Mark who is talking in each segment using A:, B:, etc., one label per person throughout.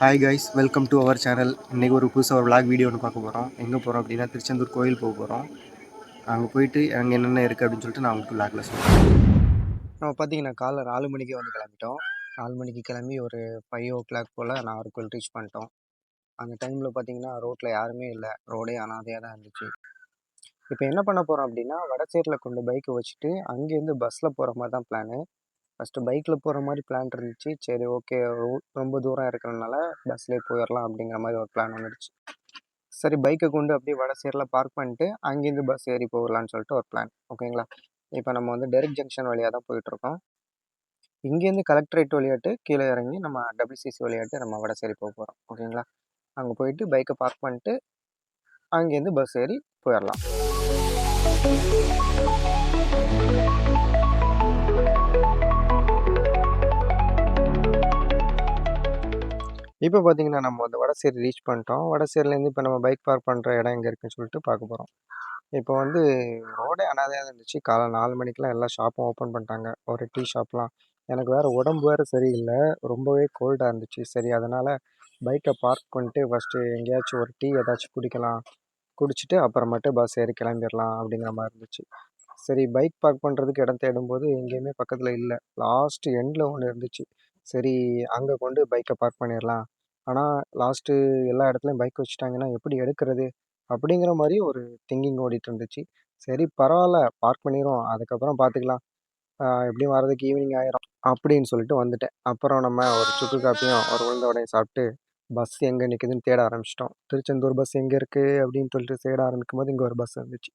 A: Hi guys welcome to our channel இன்றைக்கி ஒரு புதுசாக ஒரு விளாக் வீடியோ ஒன்று பார்க்க போகிறோம் எங்கே போகிறோம் அப்படின்னா திருச்செந்தூர் கோயில் போக போகிறோம் அங்கே போயிட்டு அங்கே என்னென்ன இருக்குது அப்படின்னு சொல்லிட்டு நான் உங்களுக்கு விளாகில் சொல்கிறேன் நம்ம பார்த்தீங்கன்னா காலைல நாலு மணிக்கே வந்து கிளம்பிட்டோம். நாலு மணிக்கு கிளம்பி ஒரு ஃபைவ் ஓ கிளாக் போல் நான் கோயில் ரீச் பண்ணிட்டோம். அந்த டைமில் பார்த்தீங்கன்னா ரோட்டில் யாருமே இல்லை. ரோடே அனாதையாக தான் இருந்துச்சு. இப்போ என்ன பண்ண போகிறோம் அப்படின்னா வடசேரில் கொண்டு பைக்கை வச்சுட்டு அங்கேருந்து பஸ்ஸில் போகிற மாதிரி தான் பிளானு ஃபஸ்ட்டு பைக்கில் போகிற மாதிரி பிளான் இருந்துச்சு. சரி ஓகே ரொம்ப தூரம் இருக்கிறனால பஸ்லேயே போயிடலாம் அப்படிங்கிற மாதிரி ஒரு பிளான் வந்துடுச்சு சரி பைக்கை கொண்டு அப்படியே வடசேரில் பார்க் பண்ணிட்டு அங்கேருந்து பஸ் ஏறி போகலான்னு சொல்லிட்டு ஒரு பிளான் ஓகேங்களா இப்போ நம்ம வந்து டெரிக் ஜங்ஷன் வழியாக தான் போயிட்டுருக்கோம் இங்கேருந்து கலெக்டரேட் வழியாட்டு கீழே இறங்கி நம்ம டபிள்யூசிசி வழியாட்டு நம்ம வட சேரி போக போகிறோம் ஓகேங்களா அங்கே போயிட்டு பைக்கை பார்க் பண்ணிட்டு அங்கேருந்து பஸ் ஏறி போயிடலாம் இப்போ பார்த்தீங்கன்னா நம்ம வந்து வடசேரி ரீச் பண்ணிட்டோம். வடசேரிலேருந்து இப்போ நம்ம பைக் பார்க் பண்ணுற இடம் எங்கே இருக்குன்னு சொல்லிட்டு பார்க்க போகிறோம் இப்போ வந்து ரோடே அனாதையாக இருந்துச்சு. காலை நாலு மணிக்கெலாம் எல்லா ஷாப்பும் ஓப்பன் பண்ணிட்டாங்க. ஒரு டீ ஷாப்லாம். எனக்கு வேறு உடம்பு வேறு சரியில்லை. ரொம்பவே கோல்டாக இருந்துச்சு. சரி அதனால் பைக்கை பார்க் பண்ணிட்டு ஃபஸ்ட்டு எங்கேயாச்சும் ஒரு டீ ஏதாச்சும் குடிக்கலாம். குடிச்சிட்டு அப்புறமேட்டு பஸ் ஏறி கிளம்பிடலாம் அப்படிங்கிற மாதிரி இருந்துச்சு. சரி பைக் பார்க் பண்ணுறதுக்கு இடம் தேடும்போது எங்கேயுமே பக்கத்தில் இல்லை. லாஸ்ட்டு எண்டில் ஒன்று இருந்துச்சு. சரி அங்கே கொண்டு பைக்கை பார்க் பண்ணிடலாம் ஆனால் லாஸ்ட்டு எல்லா இடத்துலையும் பைக் வச்சுட்டாங்கன்னா எப்படி எடுக்கிறது? அப்படிங்கிற மாதிரி ஒரு திங்கிங் ஓடிட்டு இருந்துச்சு சரி பரவாயில்ல பார்க் பண்ணிடுவோம் அதுக்கப்புறம் பார்த்துக்கலாம் எப்படியும் வர்றதுக்கு ஈவினிங் ஆயிரும் அப்படின்னு சொல்லிட்டு வந்துட்டேன். அப்புறம் நம்ம ஒரு சுக்கு காப்பியும் ஒரு உளுந்த வடையும் சாப்பிட்டு பஸ் எங்கே நிற்குதுன்னு தேட ஆரம்பிச்சிட்டோம். திருச்செந்தூர் பஸ் எங்கே இருக்குது அப்படின்னு சொல்லிட்டு தேட ஆரம்பிக்கும் போது இங்கே ஒரு பஸ் இருந்துச்சு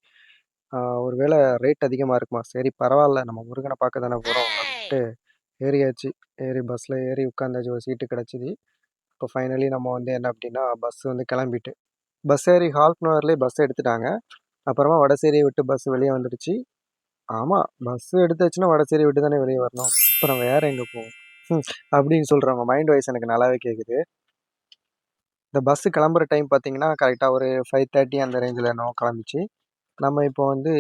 A: ஆஹ் ஒருவேளை ரேட் அதிகமாக இருக்குமா? சரி பரவாயில்ல நம்ம முருகனை பார்க்க தானே போகிறோம் அப்படின்ட்டு ஏறியாச்சு. ஏறி பஸ்ஸில் ஏறி உட்காந்தாச்சு ஒரு சீட்டு கிடச்சிது. இப்போ ஃபைனலி நம்ம வந்து என்ன அப்படின்னா பஸ் வந்து கிளம்பிட்டு பஸ் ஏறி ஹாஃப் அன் ஹவர்லேயே பஸ் எடுத்துட்டாங்க. அப்புறமா வடசேரியை விட்டு பஸ் வெளியே வந்துடுச்சு. ஆமாம் பஸ் எடுத்தாச்சுன்னா வடசேரி விட்டு தானே வெளியே வரணும். அப்புறம் வேறு எங்கே போவோம்? ம், அப்படின்னு சொல்கிறவங்க மைண்ட் வைஸ் எனக்கு நல்லாவே கேட்குது இந்த பஸ்ஸு கிளம்புற டைம் பார்த்தீங்கன்னா கரெக்டாக ஒரு ஃபைவ் தேர்ட்டி அந்த ரேஞ்சில் என்னவோ கிளம்பிச்சு நம்ம இப்போ வந்து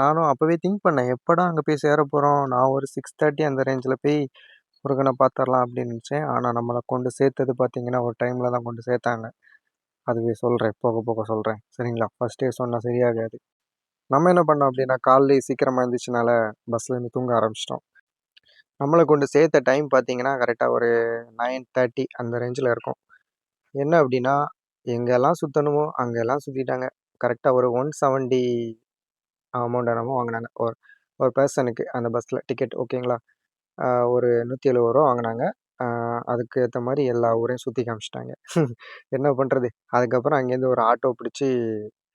A: நானும் அப்போவே திங்க் பண்ணேன். எப்படா அங்கே போய் சேர போகிறோம் நான் ஒரு சிக்ஸ் தேர்ட்டி அந்த ரேஞ்சில் போய் முருகனை பார்த்துடலாம் அப்படின்னு நினச்சேன். ஆனால் நம்மளை கொண்டு சேர்த்தது பார்த்தீங்கன்னா ஒரு டைமில் தான் கொண்டு சேர்த்தாங்க. அதுவே சொல்கிறேன் போக போக சொல்கிறேன் சரிங்களா? ஃபஸ்ட்டே சொன்னால் சரியாகாது. நம்ம என்ன பண்ணோம் அப்படின்னா காலையிலே சீக்கிரமாக இருந்துச்சுனால பஸ்லேருந்து தூங்க ஆரம்பிச்சிட்டோம். நம்மளை கொண்டு சேர்த்த டைம் பார்த்தீங்கன்னா கரெக்டாக ஒரு நைன் தேர்ட்டி அந்த ரேஞ்சில் இருக்கும். என்ன அப்படின்னா எங்கெல்லாம் சுற்றணுமோ அங்கெல்லாம் சுற்றிட்டாங்க கரெக்டாக ஒரு ஒன் செவன்ட்டி அமௌண்ட் என்னமோ வாங்கினாங்க. ஒரு ஒரு பர்சனுக்கு அந்த பஸ்ஸில் டிக்கெட் ஓகேங்களா ஒரு நூற்றி எழுபது ரூபா வாங்கினாங்க. அதுக்கு ஏற்ற மாதிரி எல்லா ஊரையும் சுற்றி காமிச்சிட்டாங்க. என்ன பண்ணுறது அதுக்கப்புறம் அங்கேருந்து ஒரு ஆட்டோ பிடிச்சி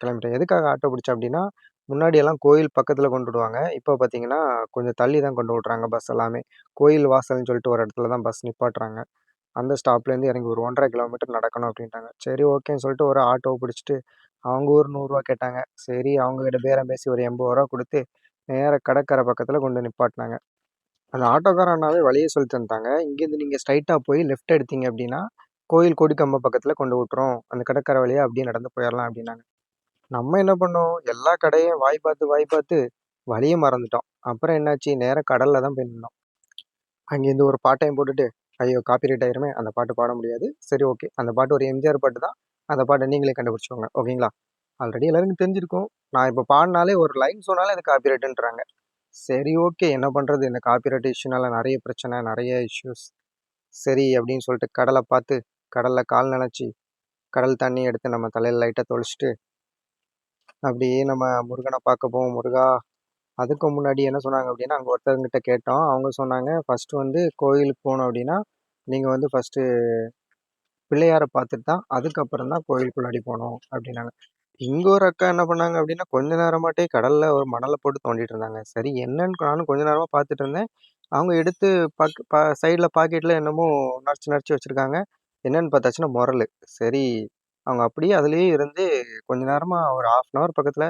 A: கிளம்பிட்டேன். எதுக்காக ஆட்டோ பிடிச்சேன் அப்படின்னா முன்னாடியெல்லாம் கோயில் பக்கத்தில் கொண்டு விடுவாங்க. இப்போ பார்த்தீங்கன்னா கொஞ்சம் தள்ளி தான் கொண்டு விட்றாங்க பஸ் எல்லாமே. கோயில் வாசல்னு சொல்லிட்டு ஒரு இடத்துல தான் பஸ் நிப்பாட்டுறாங்க. அந்த ஸ்டாப்லேருந்து இறங்கி ஒரு ஒன்றரை கிலோமீட்டர் நடக்கணும் அப்படின்ட்டாங்க. சரி ஓகேன்னு சொல்லிட்டு ஒரு ஆட்டோ பிடிச்சிட்டு அவங்க ஒரு நூறுரூவா கேட்டாங்க. சரி அவங்கக்கிட்ட பேரம் பேசி ஒரு எண்பது ரூபா கொடுத்து நேராக கடற்கரை பக்கத்தில் கொண்டு நிப்பாட்டினாங்க. அந்த ஆட்டோக்கார அண்ணாவே வழியே சொல்லி தந்தாங்க இங்கேருந்து நீங்கள் ஸ்ட்ரைட்டாக போய் லெஃப்ட் எடுத்தீங்க அப்படின்னா கோயில் கொடிக்கம்ப பக்கத்தில் கொண்டு விட்டுறோம் அந்த கடற்கரை வழியாக அப்படியே நடந்து போயிடலாம் அப்படின்னாங்க. நம்ம என்ன பண்ணோம்? எல்லா கடையும் வாய் பார்த்து வாய் பார்த்து வழியை மறந்துட்டோம். அப்புறம் என்னாச்சு? நேராக கடலில் தான் போய் நின்னோம். அங்கேருந்து ஒரு பாட்டையும் போட்டுட்டு ஐயோ காப்பிரைட் ஆயிருமே அந்த பாட்டு பாட முடியாது. சரி ஓகே அந்த பாட்டு ஒரு எம்ஜிஆர் பாட்டு தான். அந்த பாட்டை நீங்களே கண்டுபிடிச்சோங்க ஓகேங்களா? ஆல்ரெடி எல்லாருக்கும் தெரிஞ்சிருக்கும். நான் இப்போ பாடினாலே ஒரு லைன் சொன்னாலே அது காப்பிரைட்டுன்றாங்க சரி ஓகே. என்ன பண்ணுறது இந்த காப்பிரைட் இஷ்யூனால நிறைய பிரச்சனை நிறைய இஷ்யூஸ் சரி அப்படின்னு சொல்லிட்டு கடலை பார்த்து கடலில் கால் நினச்சி கடல் தண்ணி எடுத்து நம்ம தலையில் லைட்டாக தொளிச்சிட்டு அப்படியே நம்ம முருகனை பார்க்க போவோம். முருகா அதுக்கு முன்னாடி என்ன சொன்னாங்க அப்படின்னா அங்கே ஒருத்தவங்கிட்ட கேட்டோம். அவங்க சொன்னாங்க ஃபஸ்ட்டு வந்து கோயிலுக்கு போகணும் அப்படின்னா நீங்கள் வந்து ஃபஸ்ட்டு பிள்ளையாரை பார்த்துட்டு தான் அதுக்கப்புறம் தான் கோயிலுக்குள்ளாடி போனோம் அப்படின்னாங்க. இங்கே ஒரு அக்கா என்ன பண்ணாங்க அப்படின்னா கொஞ்ச நேரமாட்டே கடலில் ஒரு மணலை போட்டு தோண்டிட்டு இருந்தாங்க. சரி என்னன்னு நானும் கொஞ்ச நேரமாக பார்த்துட்டு இருந்தேன். அவங்க எடுத்து பக் பா சைடில் பாக்கெட்டில் என்னமோ நடிச்சு நடிச்சு வச்சுருக்காங்க. என்னன்னு பார்த்தாச்சுன்னா முரல் சரி அவங்க அப்படியே அதுலேயே இருந்து கொஞ்ச நேரமாக ஒரு ஆஃப் அன் ஹவர் பக்கத்தில்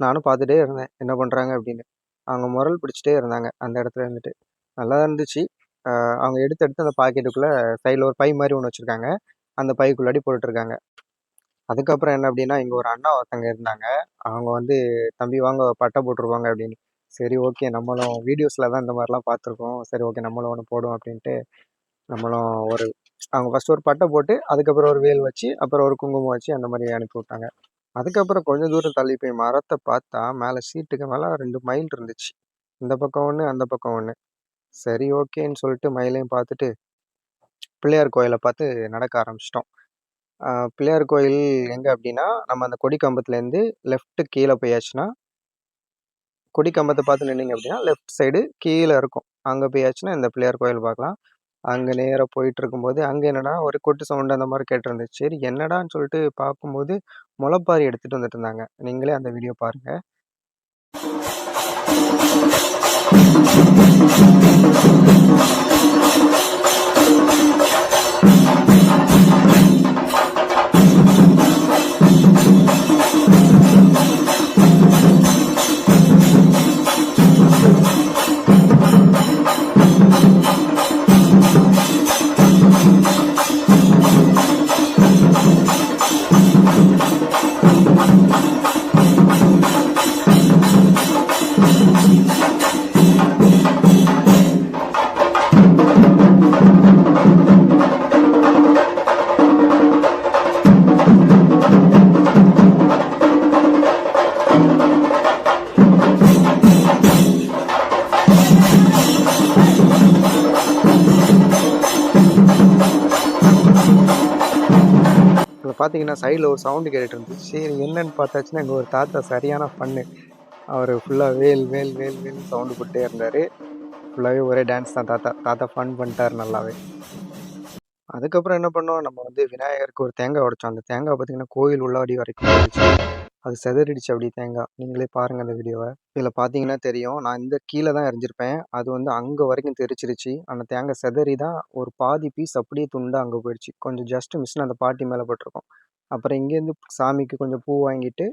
A: நானும் பார்த்துட்டே இருந்தேன். என்ன பண்ணுறாங்க அப்படின்னு. அவங்க முரல் பிடிச்சிட்டே இருந்தாங்க அந்த இடத்துல இருந்துட்டு. நல்லா இருந்துச்சு. அவங்க எடுத்து எடுத்து அந்த பாக்கெட்டுக்குள்ளே சைடில் ஒரு பை மாதிரி ஒன்று வச்சுருக்காங்க. அந்த பைக்குள்ளாடி போட்டுட்ருக்காங்க. அதுக்கப்புறம் என்ன அப்படின்னா இங்கே ஒரு அண்ணா ஒருத்தங்க இருந்தாங்க. அவங்க வந்து தம்பி வாங்க பட்டை போட்டுருவாங்க அப்படின்னு. சரி ஓகே நம்மளும் வீடியோஸில் தான் இந்த மாதிரிலாம் பார்த்துருக்கோம். சரி ஓகே நம்மளும் ஒன்று போடுவோம் அப்படின்ட்டு நம்மளும் ஒரு அவங்க ஃபஸ்ட்டு ஒரு பட்டை போட்டு அதுக்கப்புறம் ஒரு வேல் வச்சு அப்புறம் ஒரு குங்குமம் வச்சு அந்த மாதிரி அனுப்பி விட்டாங்க. அதுக்கப்புறம் கொஞ்சம் தூரம் தள்ளி போய் மரத்தை பார்த்தா மேலே சீட்டுக்கு மேலே ரெண்டு மயில் இருந்துச்சு. இந்த பக்கம் ஒன்று அந்த பக்கம் ஒன்று சரி ஓகேன்னு சொல்லிட்டு மயிலையும் பார்த்துட்டு பிள்ளையார் கோயிலை பார்த்து நடக்க ஆரம்பிச்சிட்டோம். பிள்ளையார் கோயில் எங்கே அப்படின்னா நம்ம அந்த கொடி கம்பத்துலேருந்து லெஃப்ட்டு கீழே போயாச்சுன்னா கொடி கம்பத்தை பார்த்து நின்னீங்க அப்படின்னா லெஃப்ட் சைடு கீழே இருக்கும். அங்கே போயாச்சுன்னா இந்த பிள்ளையார் கோயில் பார்க்கலாம். அங்கே நேராக போயிட்டு இருக்கும்போது அங்கே என்னடா ஒரு கொட்டு சவுண்டு அந்த மாதிரி கேட்டிருந்துச்சு. சரி என்னடான்னு சொல்லிட்டு பார்க்கும்போது முளைப்பாரி எடுத்துகிட்டு வந்துட்டு இருந்தாங்க. நீங்களே அந்த வீடியோ பாருங்கள் பார்த்தீங்கன்னா சைடில் ஒரு சவுண்டு கேட்டுட்டு இருந்துச்சு. சரி என்னன்னு பார்த்தாச்சுன்னா எங்கள் ஒரு தாத்தா சரியான ஃபன்னு அவர் ஃபுல்லாக வேல் வேல் வேல் வேல் சவுண்டு போட்டே இருந்தார். ஃபுல்லாகவே ஒரே டான்ஸ் தான் தாத்தா. தாத்தா ஃபன் பண்ணிட்டார் நல்லாவே. அதுக்கப்புறம் என்ன பண்ணோம் நம்ம வந்து விநாயகருக்கு ஒரு தேங்காய் உடைச்சோம். அந்த தேங்காய் பார்த்தீங்கன்னா கோயில் உள்ளாடி வரைக்கும் அது செதறிடுச்சு அப்படி தேங்காய். நீங்களே பாருங்கள் அந்த வீடியோவை. இதில் பார்த்தீங்கன்னா தெரியும். நான் இந்த கீழே தான் எரிஞ்சிருப்பேன். அது வந்து அங்கே வரைக்கும் தெரிச்சிருச்சு. அந்த தேங்காய் செதறி தான் ஒரு பாதி பீஸ் அப்படியே துண்டாக அங்கே போயிடுச்சு. கொஞ்சம் ஜஸ்ட் மிஸ்னு அந்த பாட்டி மேலே போட்டிருக்கோம். அப்புறம் இங்கேருந்து சாமிக்கு கொஞ்சம் பூ வாங்கிட்டு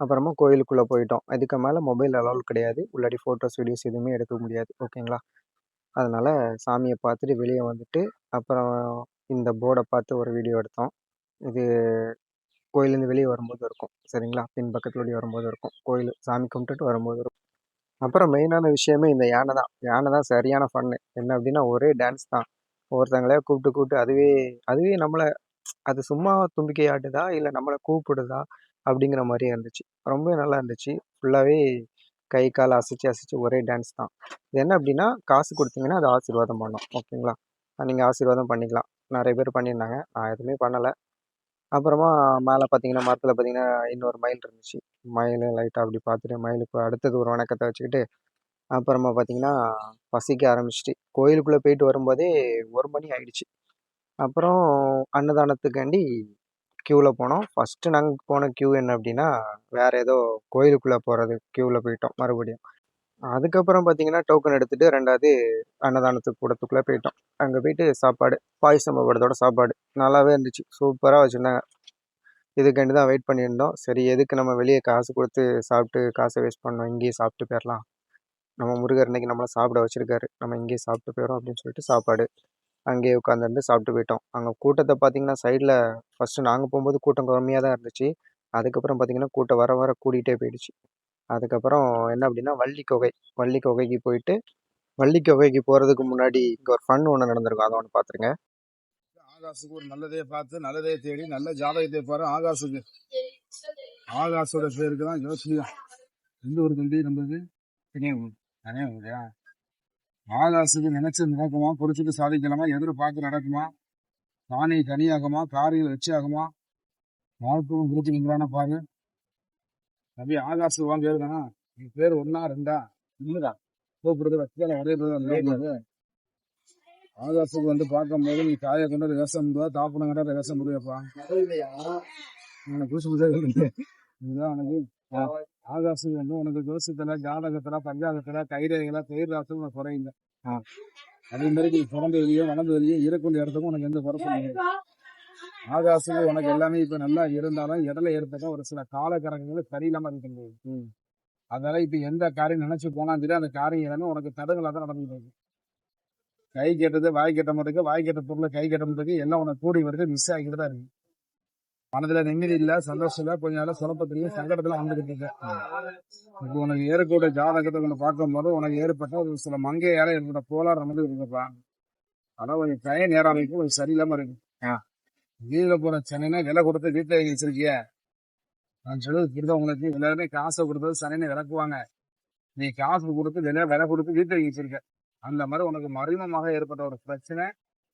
A: அப்புறமா கோயிலுக்குள்ளே போயிட்டோம். இதுக்கு மேலே மொபைல் அலோவ் கிடையாது. உள்ளாடி ஃபோட்டோஸ் வீடியோஸ் எதுவுமே எடுக்க முடியாது. ஓகேங்களா? அதனால் சாமியை பார்த்துட்டு வெளியே வந்துட்டு அப்புறம் இந்த போர்டை பார்த்து ஒரு வீடியோ எடுத்தோம். இது கோயிலேருந்து வெளியே வரும்போது இருக்கும். சரிங்களா? பின் பக்கத்துலடி வரும்போது இருக்கும். கோயில் சாமி கும்பிட்டுட்டு வரும்போது இருக்கும். அப்புறம் மெயினான விஷயமே இந்த யானை தான். யானை தான் சரியான ஃபன்னு என்ன அப்படின்னா ஒரே டான்ஸ் தான். ஒவ்வொருத்தங்களையா கூப்பிட்டு கூப்பிட்டு அதுவே அதுவே நம்மளை அது சும்மா தும்பிக்கை ஆட்டுதா இல்லை நம்மளை கூப்பிடுதா? அப்படிங்கிற மாதிரியே இருந்துச்சு. ரொம்ப நல்லா இருந்துச்சு. ஃபுல்லாகவே கை கால் அசைச்சு அசைச்சு ஒரே டான்ஸ் தான். இது என்ன அப்படின்னா காசு கொடுத்தீங்கன்னா அது ஆசீர்வாதம் பண்ணோம். ஓகேங்களா? நீங்கள் ஆசீர்வாதம் பண்ணிக்கலாம். நிறைய பேர் பண்ணியிருந்தாங்க. நான் எதுவுமே பண்ணலை. அப்புறமா மேலே பார்த்தீங்கன்னா மரத்தில் பார்த்தீங்கன்னா இன்னொரு மயில் இருந்துச்சு. மயில் லைட்டாக அப்படி பார்த்துட்டு மயிலுக்கு அடுத்தது ஒரு வணக்கத்தை வச்சுக்கிட்டு அப்புறமா பார்த்தீங்கன்னா பசிக்க ஆரம்பிச்சிட்டு கோயிலுக்குள்ளே போயிட்டு வரும்போதே ஒரு மணி ஆயிடுச்சு. அப்புறம் அன்னதானத்துக்காண்டி க்யூவில் போனோம். ஃபஸ்ட்டு நாங்கள் போன க்யூ என்ன அப்படின்னா வேறு ஏதோ கோயிலுக்குள்ளே போகிறது க்யூவில் போயிட்டோம் மறுபடியும். அதுக்கப்புறம் பார்த்தீங்கன்னா டோக்கன் எடுத்துகிட்டு ரெண்டாவது அன்னதானத்துக்கு கூடத்துக்குள்ளே போயிட்டோம். அங்கே போயிட்டு சாப்பாடு பாயசம் படத்தோட சாப்பாடு. நல்லாவே இருந்துச்சு. சூப்பராக வச்சுருந்தாங்க. இதுக்காண்டி தான் வெயிட் பண்ணியிருந்தோம். சரி எதுக்கு நம்ம வெளியே காசு கொடுத்து சாப்பிட்டு காசை வேஸ்ட் பண்ணோம் இங்கேயே சாப்பிட்டு போயிடலாம் நம்ம முருகர் இன்னைக்கு நம்மளை சாப்பிட வச்சுருக்காரு. நம்ம இங்கேயே சாப்பிட்டு போயிடும் அப்படின்னு சொல்லிட்டு சாப்பாடு அங்கேயே உட்காந்துருந்து சாப்பிட்டு போயிட்டோம். அங்கே கூட்டத்தை பார்த்தீங்கன்னா சைடில் ஃபஸ்ட்டு நாங்கள் போகும்போது கூட்டம் கம்மியாக தான் இருந்துச்சு. அதுக்கப்புறம் பார்த்தீங்கன்னா கூட்டம் வர வர கூட்டிகிட்டே போயிடுச்சு. அதுக்கப்புறம் என்ன அப்படின்னா வள்ளி குகை வள்ளி குகைக்கு போயிட்டு வள்ளி குகைக்கு போகிறதுக்கு முன்னாடி இங்கே ஒரு ஃபன் ஒன்று நடந்திருக்கும். அதை ஒன்று பார்த்துருங்க
B: ஆகாசுக்கு ஒரு நல்லதே பார்த்து நல்லதே தேடி நல்ல ஜாதகத்தை பாரு. ஆகாசுக்கு ஆகாசோட பேருக்கு தான் யோசியா எந்த ஒரு தம்பி நம்மளுக்கு கன்னியாகுமரியா ஆகாசுக்கு நினைச்சு நடக்குமா? பொறிச்சுட்டு சாதிக்கலாமா? எதிர்பார்த்து நடக்குமா? தானே கனியாகுமா வச்சு வச்சாகுமா வாழ்க்கையும் குறிச்சு நின்றான பாரு. தம்பி ஆகாசுக்கு வாங்க பேரு தானா? நீ பேர் ஒன்னா ரெண்டா? இன்னுதா கூப்பிடுறது வச்சுக்கல பேர் ஆகாசுக்கு வந்து பார்க்கும்போது நீ தாயை கொண்டு ரேசம் முடியா தாப்பனை கண்டா ரேசம் முடியாப்பா உனக்கு புதுசு புதுசாக இருக்கு இதுதான் உனக்கு ஆகாசுக்கு வந்து உனக்கு ஜோசியத்துல ஜாதகத்துல பஞ்சாங்கத்துல கைரேகைல பெயர் ராசம் உனக்கு குறையுங்க அதே மாதிரி நீ பிறந்த வெளியோ வளர்ந்த வெளியோ இருக்கக்கூடிய இடத்துக்கும் உனக்கு எந்த குறைப்பும் ஆகாசுக்கு உனக்கு எல்லாமே இப்ப நல்லா இருந்தாலும் இடல ஏற்பட்ட ஒரு சில காலக்கரங்கள் சரியில்லாம இருக்கின்றது. அதனால இப்ப எந்த காரியம் நினைச்சு போனா தெரியும் அந்த காரியம் எல்லாமே உனக்கு தடங்களா தான் நடந்துட்டு இருக்கு. கை கேட்டது வாய் கேட்ட மாட்டுக்கு வாய் கேட்ட பொருளை கை கேட்ட மாட்டுக்கு எல்லாம் உனக்கு கூடி வருது மிஸ் ஆகிட்டு தான் இருக்கு. மனதுல நிம்மதி இல்ல சந்தோஷம் இல்ல கொஞ்ச நாள் சுலப்பத்திலையும் சங்கடத்துல வந்துகிட்டு இருக்கு. இப்போ உனக்கு ஏறக்கூடிய ஜாதகத்தை உன்னை பார்க்கும் போது உனக்கு ஏற்பட்ட ஒரு சில மங்கையால ஏற்பட்ட கோளாறு வந்து இருக்குப்பா. அதான் கொஞ்சம் தய நேரம் கொஞ்சம் சரியில்லாம இருக்கு.
A: ஆ.
B: வீட்டில் போகிற சென்னைனா விலை கொடுத்து வீட்டில் வாங்கி வச்சிருக்கிய. நான் சொல்லுவது புரியுதா உங்களுக்கு? எல்லாருமே காசை கொடுத்தது சனைன்னு விளக்குவாங்க. நீ காசு கொடுத்து விலை விலை கொடுத்து வீட்டில் வாங்கி வச்சிருக்க. அந்த மாதிரி உனக்கு மறைமுகமாக ஏற்பட்ட ஒரு பிரச்சனை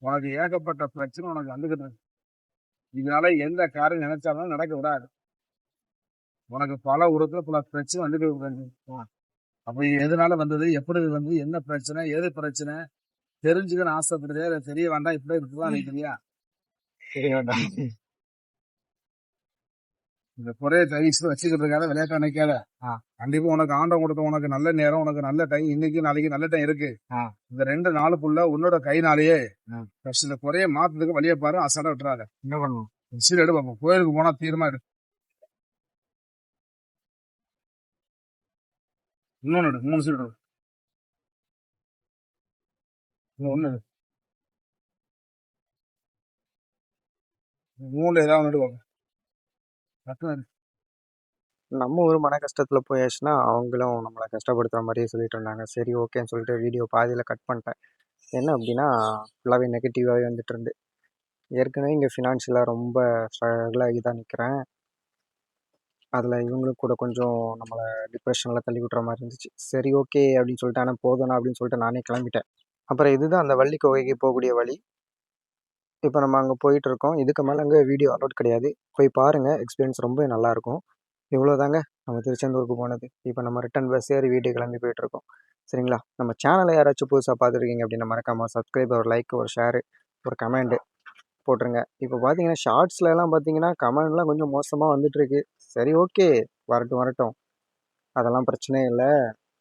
B: உனக்கு ஏகப்பட்ட பிரச்சனை உனக்கு வந்துக்கிட்டு இருக்கு. இதனால எந்த காரியம் நினைச்சாலும் நடக்க விடாது. உனக்கு பல உருத்துல பல பிரச்சனை வந்துட்டு இருக்கு. அப்ப எதனால வந்தது? எப்படி வந்து? என்ன பிரச்சனை? எது பிரச்சனை? தெரிஞ்சுக்கன்னு ஆசைப்படுதே அது தெரிய வேண்டாம் இப்படி இருக்குதான் நினைக்கிறியா?
A: சரி வேண்டாம்
B: இந்த குறைய வச்சுக்கிட்டு இருக்காத விளையாட்டு நினைக்காத. கண்டிப்பா உனக்கு ஆண்டம் கொடுத்த உனக்கு நல்ல நேரம் உனக்கு நல்ல டைம் இன்னைக்கு நாளைக்கு நல்ல டைம் இருக்கு. இந்த ரெண்டு நாளுக்குள்ள உன்னோட கைனாலேயே இந்த குறைய மாத்துறதுக்கு வழியை பாரு அசாட விட்டுறாத.
A: என்ன பண்ணுவோம்?
B: சீல் எடு பார்ப்போம் கோயிலுக்கு போனா தீர்மா எடு. இன்னொன்னு மூணு சீல் எடு. இன்னும் மூணுல ஏதாவது நடுவாங்க
A: நம்ம ஒரு மன கஷ்டத்துல போயாச்சுன்னா அவங்களும் நம்மளை கஷ்டப்படுத்துற மாதிரியே சொல்லிட்டு இருந்தாங்க. சரி ஓகேன்னு சொல்லிட்டு வீடியோ பாதியில் கட் பண்ணிட்டேன். என்ன அப்படின்னா ஃபுல்லாகவே நெகட்டிவாகவே வந்துட்டு இருந்து. ஏற்கனவே இங்கே ஃபினான்ஷியலாக ரொம்ப ஸ்ட்ரகிள் ஆகி தான் நிற்கிறேன் அதில் இவங்களும் கூட கொஞ்சம் நம்மளை டிப்ரெஷனில் தள்ளி விட்ற மாதிரி இருந்துச்சு. சரி ஓகே அப்படின்னு சொல்லிட்டு ஆனால் போதும்னா அப்படின்னு சொல்லிட்டு நானே கிளம்பிட்டேன். அப்புறம் இதுதான் அந்த வள்ளி கோகைக்கு போகக்கூடிய வழி. இப்போ நம்ம அங்கே போயிட்டு இருக்கோம் இதுக்கு மேலே அங்கே வீடியோ அலோட் கிடையாது. போய் பாருங்கள் எக்ஸ்பீரியன்ஸ் ரொம்ப நல்லாயிருக்கும். இவ்வளோதாங்க. நம்ம திருச்செந்தூருக்கு போனது. இப்போ நம்ம ரிட்டன் பஸ் ஏறி வீட்டுக்கு கிளம்பி போயிட்டுருக்கோம். சரிங்களா? நம்ம சேனலை யாராச்சும் புதுசாக பார்த்துருக்கீங்க அப்படின்னு மறக்காமல் சப்ஸ்கிரைப் ஒரு லைக் ஒரு ஷேரு ஒரு கமெண்ட் போட்டுருங்க. இப்போ பார்த்தீங்கன்னா ஷார்ட்ஸ்லலாம் பார்த்தீங்கன்னா கமெண்ட்லாம் கொஞ்சம் மோசமாக வந்துட்டுருக்கு. சரி ஓகே வரட்டும் வரட்டும். அதெல்லாம் பிரச்சனையே இல்லை.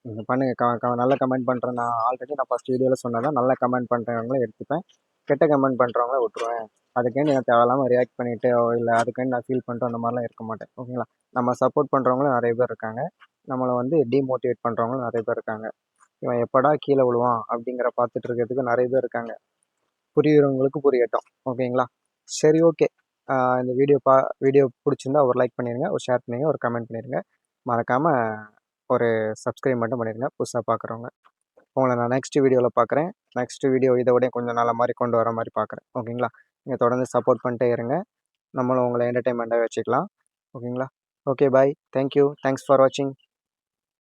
A: நீங்கள் பண்ணுங்கள் க நல்ல கமெண்ட் பண்ணுறேன் நான் ஆல்ரெடி நான் ஃபஸ்ட் வீடியோவில் சொன்னதான் நல்லா கமெண்ட் பண்ணுறவங்களும் எடுத்துப்பேன். கெட்ட கமெண்ட் பண்ணுறவங்கள விட்டுருவேன். அதுக்காண்டி நான் தேவையில்லாமல் ரியாக்ட் பண்ணிவிட்டு இல்லை அதுக்காண்டி நான் ஃபீல் பண்ணிட்டு அந்த மாதிரிலாம் இருக்க மாட்டேன். ஓகேங்களா நம்ம சப்போர்ட் பண்ணுறவங்களும் நிறைய பேர் இருக்காங்க. நம்மளை வந்து டிமோட்டிவேட் பண்ணுறவங்களும் நிறைய பேர் இருக்காங்க. இவன் எப்படா கீழே விழுவான் அப்படிங்கிற பார்த்துட்டு இருக்கிறதுக்கு நிறைய பேர் இருக்காங்க. புரியுறவங்களுக்கு புரியட்டும். ஓகேங்களா சரி ஓகே இந்த வீடியோ பா வீடியோ பிடிச்சிருந்தா ஒரு லைக் பண்ணிடுங்க ஒரு ஷேர் பண்ணிடுங்க ஒரு கமெண்ட் பண்ணிடுங்க மறக்காமல் ஒரு சப்ஸ்கிரைப் மட்டும் பண்ணிடுங்க புதுசாக பார்க்குறவங்க உங்களை நான் நெக்ஸ்ட் வீடியோவில் பார்க்குறேன் நெக்ஸ்ட் வீடியோ இதை விட கொஞ்சம் நல்ல மாதிரி கொண்டு வர மாதிரி பார்க்குறேன் ஓகேங்களா? நீங்கள் தொடர்ந்து சப்போர்ட் பண்ணிட்டே இருங்க. நம்மளும் உங்களை என்டர்டைன்மெண்ட்டாக வச்சுக்கலாம். ஓகேங்களா? Okay bye thank you thanks for வாட்சிங்